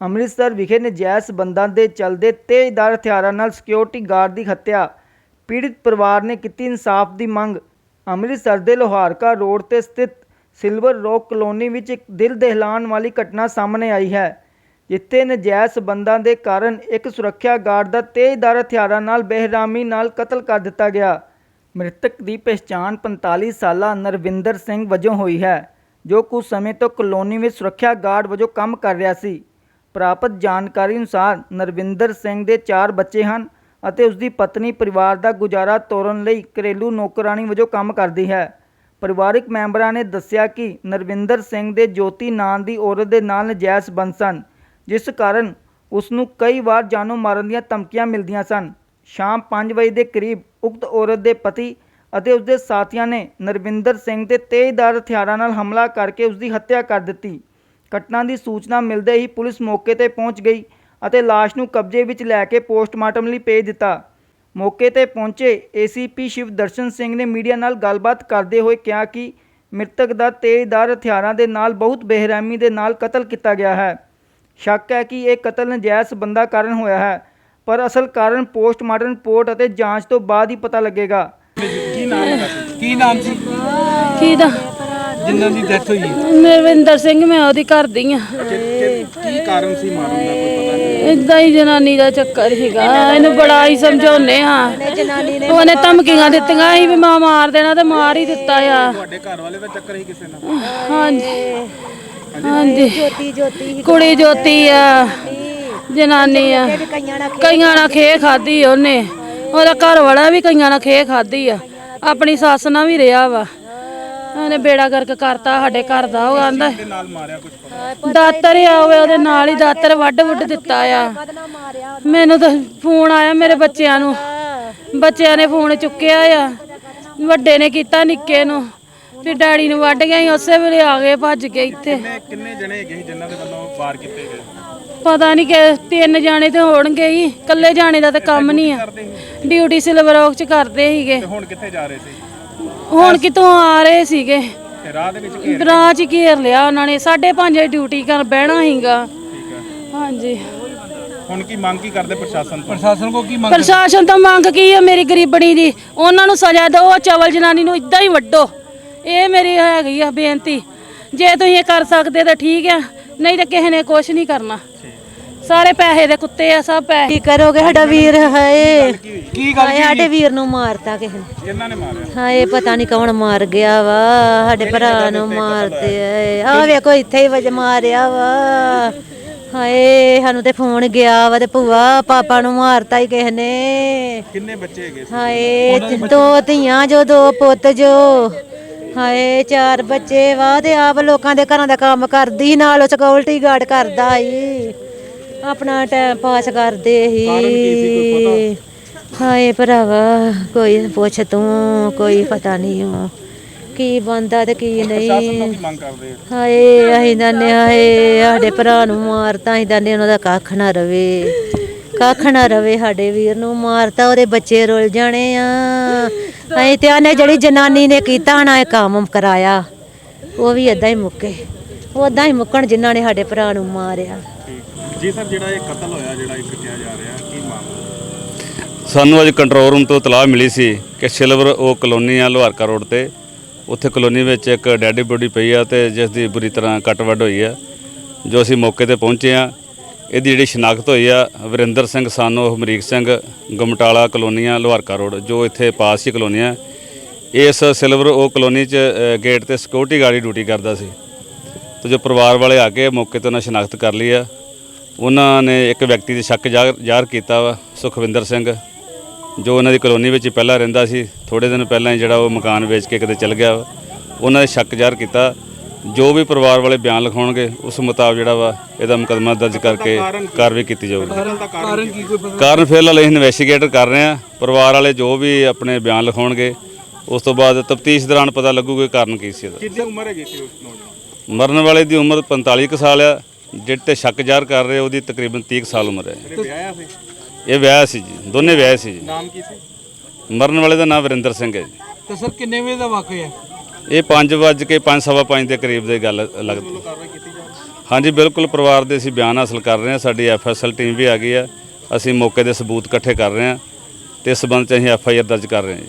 ਅੰਮ੍ਰਿਤਸਰ ਵਿਖੇ ਨਜਾਇਜ਼ ਬੰਦਾਂ ਦੇ ਚਲਦੇ ਤੇਜ਼ਦਾਰ ਹਥਿਆਰਾਂ ਨਾਲ ਸਿਕਿਉਰਿਟੀ ਗਾਰਡ ਦੀ ਹੱਤਿਆ। ਪੀੜਿਤ ਪਰਿਵਾਰ ਨੇ ਕੀਤੀ ਇਨਸਾਫ ਦੀ ਮੰਗ। ਅੰਮ੍ਰਿਤਸਰ ਦੇ ਲੋਹਾਰਕਾ ਰੋਡ ਤੇ ਸਥਿਤ ਸਿਲਵਰ ਰੌਕ ਕਲੋਨੀ ਵਿੱਚ ਇੱਕ ਦਿਲ ਦਹਿਲਾਣ ਵਾਲੀ ਘਟਨਾ ਸਾਹਮਣੇ ਆਈ ਹੈ, ਜਿੱਥੇ ਨਜਾਇਜ਼ ਬੰਦਾਂ ਦੇ ਕਾਰਨ ਇੱਕ ਸੁਰੱਖਿਆ ਗਾਰਡ ਦਾ ਤੇਜ਼ਦਾਰ ਹਥਿਆਰਾਂ ਨਾਲ ਬੇਰਹਿਮੀ ਨਾਲ ਕਤਲ ਕਰ ਦਿੱਤਾ ਗਿਆ। ਮ੍ਰਿਤਕ ਦੀ ਪਛਾਣ 45 ਸਾਲਾ ਨਰਵਿੰਦਰ ਸਿੰਘ ਵਜੋਂ ਹੋਈ ਹੈ, ਜੋ ਕੁਝ ਸਮੇਂ ਤੋਂ ਕਲੋਨੀ ਵਿੱਚ ਸੁਰੱਖਿਆ ਗਾਰਡ ਵਜੋਂ ਕੰਮ ਕਰ ਰਿਹਾ ਸੀ। ਪ੍ਰਾਪਤ ਜਾਣਕਾਰੀ ਅਨੁਸਾਰ ਨਰਵਿੰਦਰ ਸਿੰਘ ਦੇ 4 ਬੱਚੇ ਹਨ ਅਤੇ ਉਸ ਦੀ ਪਤਨੀ ਪਰਿਵਾਰ ਦਾ ਗੁਜ਼ਾਰਾ ਤੋਰਨ ਲਈ ਘਰੇਲੂ ਨੌਕਰਾਨੀ ਵਜੋਂ ਕੰਮ ਕਰਦੀ ਹੈ। ਪਰਿਵਾਰਕ ਮੈਂਬਰਾਂ ਨੇ ਦੱਸਿਆ ਕਿ ਨਰਵਿੰਦਰ ਸਿੰਘ ਦੇ ਜੋਤੀ ਨਾਂ ਦੀ ਔਰਤ ਦੇ ਨਾਲ ਨਜਾਇਜ਼ ਬੰਦ ਸਨ, ਜਿਸ ਕਾਰਨ ਉਸ ਨੂੰ ਕਈ ਵਾਰ ਜਾਨੋਂ ਮਾਰਨ ਦੀਆਂ ਧਮਕੀਆਂ ਮਿਲਦੀਆਂ ਸਨ। ਸ਼ਾਮ 5 ਵਜੇ ਦੇ ਕਰੀਬ ਉਕਤ ਔਰਤ ਦੇ ਪਤੀ ਅਤੇ ਉਸ ਦੇ ਸਾਥੀਆਂ ਨੇ ਨਰਵਿੰਦਰ ਸਿੰਘ ਤੇ ਤੇਜ਼ਦਾਰ ਹਥਿਆਰਾਂ ਨਾਲ ਹਮਲਾ ਕਰਕੇ ਉਸ ਦੀ ਹੱਤਿਆ ਕਰ ਦਿੱਤੀ। ਘਟਨਾ ਦੀ ਸੂਚਨਾ ਮਿਲਦੇ ਹੀ ਪੁਲਿਸ ਮੌਕੇ ਤੇ ਪਹੁੰਚ ਗਈ ਅਤੇ ਲਾਸ਼ ਨੂੰ ਕਬਜ਼ੇ ਵਿੱਚ ਲੈ ਕੇ ਪੋਸਟਮਾਰਟਮ ਲਈ ਭੇਜ ਦਿੱਤਾ। ਮੌਕੇ ਤੇ ਪਹੁੰਚੇ ਏਸੀਪੀ ਸ਼ਿਵ ਦਰਸ਼ਨ ਸਿੰਘ ਨੇ ਮੀਡੀਆ ਨਾਲ ਗੱਲਬਾਤ ਕਰਦੇ ਹੋਏ ਕਿਹਾ ਕਿ ਮ੍ਰਿਤਕ ਦਾ ਤੇਜ਼ਦਾਰ ਹਥਿਆਰਾਂ ਦੇ ਨਾਲ ਬਹੁਤ ਬੇਰਹਿਮੀ ਦੇ ਨਾਲ ਕਤਲ ਕੀਤਾ ਗਿਆ ਹੈ। ਸ਼ੱਕ ਹੈ ਕਿ ਇਹ ਕਤਲ ਨਜਾਇਜ਼ ਬੰਦਾ ਕਾਰਨ ਹੋਇਆ ਹੈ ਪਰ ਅਸਲ ਕਾਰਨ ਪੋਸਟਮਾਰਟਮ ਰਿਪੋਰਟ ਅਤੇ ਜਾਂਚ ਤੋਂ ਬਾਅਦ ਹੀ ਪਤਾ ਲੱਗੇਗਾ। ਕੀ ਨਾਮ? ਕੀ ਨਾਮ ਸੀ? ਕਿਹਦਾ ਜਿੰਨਾਂ ਦੀ ਡੈਥ ਹੋਈ ਹੈ? ਨਰਵਿੰਦਰ ਸਿੰਘ ਮੈਂ ਉਹਦੀ ਘਰ ਦੀ ਆ ਕੀ ਕਾਰਨ ਸੀ ਮਾਰਨ ਦਾ? ਕੋਈ ਪਤਾ ਨਹੀਂ। ਇਦਾਂ ਹੀ ਜਨਾਨੀ ਦਾ ਚੱਕਰ ਸੀਗਾ। ਇਹਨੂੰ ਬੜਾ ਹੀ ਸਮਝਾਉਨੇ ਆ ਉਹਨੇ ਧਮਕੀਆਂ ਦਿੱਤੀਆਂ ਸੀ ਵੀ ਮਾਂ ਮਾਰ ਦੇਣਾ ਤੇ ਮਾਰ ਹੀ ਦਿੱਤਾ ਆ। ਤੁਹਾਡੇ ਘਰ ਵਾਲੇ ਦਾ ਚੱਕਰ ਹੀ ਕਿਸੇ ਨਾਲ? ਹਾਂਜੀ। ਹਾਂਜੀ। ਜੋਤੀ ਜੋਤੀ ਕੁੜੀ ਜੋਤੀ ਆ। ਜਨਾਨੀ ਆ। ਕਈਆਂ ਨਾਲ ਖੇ ਖਾਦੀ ਉਹਨੇ। ਉਹਦਾ ਘਰ ਵਾਲਾ ਵੀ ਕਈਆਂ ਨਾਲ ਖੇ ਖਾਦੀ ਆ। ਆਪਣੀ ਸੱਸ ਨਾਲ ਵੀ ਰਿਹਾ ਵਾ। ਉਹਨੇ ਬੇੜਾ ਗਰਕ ਕਰਤਾ ਸਾਡੇ ਘਰ ਦਾ ਉਹ ਆਂਦਾ ਦੇ ਨਾਲ ਮਾਰਿਆ ਕੁਝ ਪਤਾ ਦਾਤਰ ਆ ਹੋਵੇ ਉਹਦੇ ਨਾਲ ਹੀ ਦਾਤਰ ਵੱਢ ਵੁੱਢ ਦਿੱਤਾ ਆ। ਮੈਨੂੰ ਤਾਂ ਫੋਨ ਆਇਆ ਮੇਰੇ ਬੱਚਿਆਂ ਨੂੰ। ਬੱਚਿਆਂ ਨੇ ਫੋਨ ਚੁੱਕਿਆ ਆ। ਵੱਡੇ ਨੇ ਕੀਤਾ ਨਿੱਕੇ ਨੂੰ। ਫਿਰ ਡੈਡੀ ਨੂੰ ਵੱਢ ਗਿਆ ਸੀ ਉਸੇ ਵੇਲੇ ਆ ਗਏ ਭੱਜ ਕੇ ਇੱਥੇ। ਕਿੰਨੇ ਕਿੰਨੇ ਜਣੇ ਹੈਗੇ ਸੀ ਜਿਨ੍ਹਾਂ ਦੇ ਵੱਲੋਂ ਵਾਰ ਕੀਤੇ ਗਏ? ਪਤਾ ਨਹੀਂ ਕਿ ਤਿੰਨ ਜਾਣੇ ਤੇ ਹੋਣਗੇ ਹੀ। ਇਕੱਲੇ ਜਾਣੇ ਦਾ ਤਾਂ ਕੰਮ ਨਹੀਂ ਆ। ਡਿਊਟੀ ਸਿਲਵਰ ਔਕ ਚ ਕਰਦੇ ਸੀਗੇ। ਤੇ ਹੁਣ ਕਿੱਥੇ ਜਾ ਰਹੇ ਸੀ? ਹੁਣ ਕਿਤੋਂ ਆ ਰਹੇ ਸੀਗੇ। ਤੇ ਰਾਹ ਦੇ ਵਿੱਚ ਘੇਰ ਰਾਹ ਚ ਘੇਰ ਲਿਆ ਉਹਨਾਂ ਨੇ। 5:30 ਵਜੇ ਡਿਊਟੀ ਕਰ ਬਹਿਣਾ ਸੀਗਾ। ਠੀਕ ਹੈ ਹਾਂਜੀ। ਹੁਣ ਕੀ ਮੰਗ ਕੀ ਕਰਦੇ ਪ੍ਰਸ਼ਾਸਨ ਤੋਂ? ਪ੍ਰਸ਼ਾਸਨ ਕੋ ਕੀ ਪ੍ਰਸ਼ਾਸਨ ਤੋਂ ਮੰਗ ਕੀ ਹੈ ਮੇਰੀ ਗਰੀਬਣੀ ਦੀ? ਉਹਨਾਂ ਨੂੰ ਸਜ਼ਾ ਦਿਓ ਚਵਲ ਜਨਾਨੀ ਨੂੰ ਇਦਾਂ ਹੀ ਵੱਡੋ ਇਹ ਮੇਰੀ ਹੈਗੀ ਆ ਬੇਨਤੀ। ਜੇ ਤੁਸੀਂ ਇਹ ਕਰ ਸਕਦੇ ਤਾਂ ਠੀਕ ਆ ਨਹੀਂ ਤਾਂ ਕਿਸੇ ਨੇ ਕੁਝ ਨਹੀਂ ਕਰਨਾ। ਸਾਰੇ ਪੈਸੇ ਦੇ ਕੁੱਤੇ ਆ ਸਭ ਪੈਸੇ। ਕੀ ਕਰੋਗੇ? ਸਾਡਾ ਵੀਰ ਹਾਏ। ਕੀ ਹਾਏ ਸਾਡੇ ਵੀਰ ਨੂੰ ਮਾਰਤਾ ਕਿਸੇ ਨੇ। ਕਿਹਨਾਂ ਨੇ ਮਾਰਿਆ? ਹਾਏ ਪਤਾ ਨਹੀਂ ਕੌਣ ਮਾਰ ਗਿਆ ਵਾ। ਸਾਡੇ ਭਰਾ ਨੂੰ ਮਾਰਦੇ ਆਏ ਆ ਵੇਖੋ ਇੱਥੇ ਹੀ ਵਜ ਮਾਰਿਆ ਵਾ। ਹਾਏ ਸਾਨੂੰ ਤੇ ਫੋਨ ਗਿਆ ਵਾ ਤੇ ਭੂਆ ਪਾਪਾ ਨੂੰ ਮਾਰਤਾ ਹੀ ਕਿਸੇ ਨੇ। ਕਿੰਨੇ ਬੱਚੇ ਹੈਗੇ ਹਾਏ ਦੋ ਧੀਆਂ ਜੋ ਦੋ ਪੁੱਤ ਜੋ। ਹਾਏ ਚਾਰ ਬੱਚੇ ਵਾ ਤੇ ਆਪ ਲੋਕਾਂ ਦੇ ਘਰਾਂ ਦਾ ਕੰਮ ਕਰਦੀ ਨਾਲ ਸਿਕਿਉਰਿਟੀ ਗਾਰਡ ਕਰਦਾ ਈ। ਆਪਣਾ ਟਾਈਮ ਪਾਸ ਕਰਦੇ ਹੀ ਹਾਏ ਭਰਾਵਾ ਕੋਈ ਪੁੱਛ ਤੂੰ ਕੋਈ ਪਤਾ ਨਹੀਂ ਉਹ। ਕੀ ਬੰਦਾ ਤੇ ਕੀ ਨਹੀਂ। ਹੋ? ਹਾਏ ਅਸੀਂ ਦੰਨੇ ਹਾਏ ਸਾਡੇ ਭਰਾ ਨੂੰ ਮਾਰਤਾ ਅਸੀਂ ਦੰਨੇ ਉਹਨਾਂ ਦਾ ਕੱਖ ਨਾ ਰਵੇ। ਕੱਖ ਨਾ ਰਵੇ ਸਾਡੇ ਵੀਰ ਨੂੰ ਮਾਰਤਾ ਉਹਦੇ ਬੱਚੇ ਰੁੱਲ ਜਾਣੇ ਆ। ਅਸੀਂ ਤੇ ਆਨੇ ਜਿਹੜੀ ਜਨਾਨੀ ਨੇ ਕੀਤਾ ਨਾ ਇਹ ਕੰਮ ਕਰਾਇਆ। ਉਹ ਵੀ ਇਦਾਂ ਹੀ ਮੁੱਕੇ। ਉਹ ਇਦਾਂ ਹੀ ਮੁੱਕਣ ਜਿਨ੍ਹਾਂ ਨੇ ਸਾਡੇ ਭਰਾ ਨੂੰ ਮਾਰਿਆ। ਜੀ ਸਰ, ਜਿਹੜਾ ਇਹ ਕਤਲ ਹੋਇਆ, ਜਿਹੜਾ ਇੱਕ ਕਿਹਾ ਜਾ ਰਿਹਾ, ਕੀ ਮਾਮਲਾ? ਸਾਨੂੰ ਅੱਜ ਕੰਟਰੋਲ ਰੂਮ ਤੋਂ ਤਲਾਹ ਮਿਲੀ ਸੀ ਕਿ ਸਿਲਵਰ ਉਹ ਕਲੋਨੀ ਆ, ਲੋਹਾਰਕਾ ਰੋਡ ਤੇ। ਉੱਥੇ ਕਲੋਨੀ ਵਿੱਚ ਇੱਕ ਡੈਡੀ ਬੋਡੀ ਪਈ ਆ ਤੇ ਜਿਸ ਦੀ ਬੁਰੀ ਤਰ੍ਹਾਂ ਕੱਟ ਵੱਢ ਹੋਈ ਆ, ਜੋ ਅਸੀਂ ਮੌਕੇ ਤੇ ਪਹੁੰਚੇ ਆ। ਇਹਦੀ ਜਿਹੜੀ ਸ਼ਨਾਖਤ ਹੋਈ ਆ, ਵਰਿੰਦਰ ਸਿੰਘ ਸਾਨੋ, ਹਮਰੀਕ ਸਿੰਘ, ਗਮਟਾਲਾ ਕਲੋਨੀਆਂ ਲੋਹਾਰਕਾ ਰੋਡ, ਜੋ ਇੱਥੇ ਪਾਸ ਹੀ ਕਲੋਨੀਆਂ ਇਸ ਸਿਲਵਰ ਉਹ ਕਲੋਨੀ 'ਚ ਗੇਟ ਤੇ ਸਿਕਿਉਰਿਟੀ ਗਾਰਡ ਡਿਊਟੀ ਕਰਦਾ ਸੀ। ਤੇ ਜੋ ਪਰਿਵਾਰ ਵਾਲੇ ਆ ਕੇ ਮੌਕੇ ਤੇ ਉਹਨਾਂ ਸ਼ਨਾਖਤ ਕਰ ਲਈ ਆ। ਉਹਨਾਂ ਨੇ ਇੱਕ ਵਿਅਕਤੀ ਦੇ ਸ਼ੱਕ ਜ਼ਾਹਰ ਕੀਤਾ ਵਾ ਸੁਖਵਿੰਦਰ ਸਿੰਘ ਜੋ ਉਹਨਾਂ ਦੀ ਕਲੋਨੀ ਵਿੱਚ ਪਹਿਲਾਂ ਰਹਿੰਦਾ ਸੀ। ਥੋੜੇ ਦਿਨ ਪਹਿਲਾਂ ਹੀ ਜਿਹੜਾ ਉਹ ਮਕਾਨ ਵੇਚ ਕੇ ਕਿਤੇ ਚਲ ਗਿਆ ਵਾ। ਉਹਨਾਂ ਨੇ ਸ਼ੱਕ ਜ਼ਾਹਰ ਕੀਤਾ। ਜੋ ਵੀ ਪਰਿਵਾਰ ਵਾਲੇ ਬਿਆਨ ਲਿਖਾਉਣਗੇ ਉਸ ਮੁਤਾਬਕ ਜਿਹੜਾ ਵਾ ਇਹਦਾ ਮੁਕੱਦਮਾ ਦਰਜ ਕਰਕੇ ਕਾਰਵਾਈ ਕੀਤੀ ਜਾਊਗੀ। ਕਾਰਨ ਫਿਲਹਾਲ ਅਸੀਂ ਇਨਵੈਸਟੀਗੇਟ ਕਰ ਰਹੇ ਹਾਂ। ਪਰਿਵਾਰ ਵਾਲੇ ਜੋ ਵੀ ਆਪਣੇ ਬਿਆਨ ਲਿਖਾਉਣਗੇ ਉਸ ਤੋਂ ਬਾਅਦ ਤਫਤੀਸ਼ ਦੌਰਾਨ ਪਤਾ ਲੱਗੂਗਾ ਕਾਰਨ ਕੀ ਸੀ ਇਹਦਾ। ਕਿੰਨੀ ਉਮਰ ਹੈਗੀ ਸੀ ਉਸ ਨੌਜਵਾਨ? ਮਰਨ ਵਾਲੇ ਦੀ ਉਮਰ 45 ਕੁ ਸਾਲ ਆ। ਜਿਹੜੇ ਤੇ ਸ਼ੱਕ ਜ਼ਾਹਰ ਕਰ ਰਹੇ ਉਹਦੀ ਤਕਰੀਬਨ 30 ਕੁ ਸਾਲ ਉਮਰ ਹੈ। ਜਿਹੜੇ ਵਿਆਹਿਆ ਸੀ? ਇਹ ਵਿਆਹ ਸੀ ਜੀ ਦੋਨੇ ਵਿਆਹ ਸੀ ਜੀ। ਨਾਮ ਕੀ ਸੀ? ਮਰਨ ਵਾਲੇ ਦਾ ਨਾਮ ਵਰਿੰਦਰ ਸਿੰਘ ਹੈ ਜੀ। ਤੇ ਸਰ ਕਿੰਨੇ ਵਜੇ ਦਾ ਵਾਕਿਆ ਹੈ? ਇਹ 5 ਵਜੇ ਕੇ 5 ਸਵਾ 5 ਦੇ ਕਰੀਬ ਦੀ ਗੱਲ ਲੱਗਦੀ। ਕਾਰਵਾਈ ਕੀਤੀ ਜਾ ਰਹੀ ਹਾਂਜੀ ਬਿਲਕੁਲ ਪਰਿਵਾਰ ਦੇ ਅਸੀਂ ਬਿਆਨ ਹਾਸਲ ਕਰ ਰਹੇ ਹਾਂ ਸਾਡੀ ਐਫਐਸਐਲ ਟੀਮ ਵੀ ਆ ਗਈ ਆ ਅਸੀਂ ਮੌਕੇ ਦੇ ਸਬੂਤ ਇਕੱਠੇ ਕਰ ਰਹੇ ਹਾਂ ਤੇ ਇਸ ਸਬੰਧ ਚ ਅਸੀਂ ਐਫਆਈਆਰ ਦਰਜ ਕਰ ਰਹੇ ਹਾਂ ਜੀ।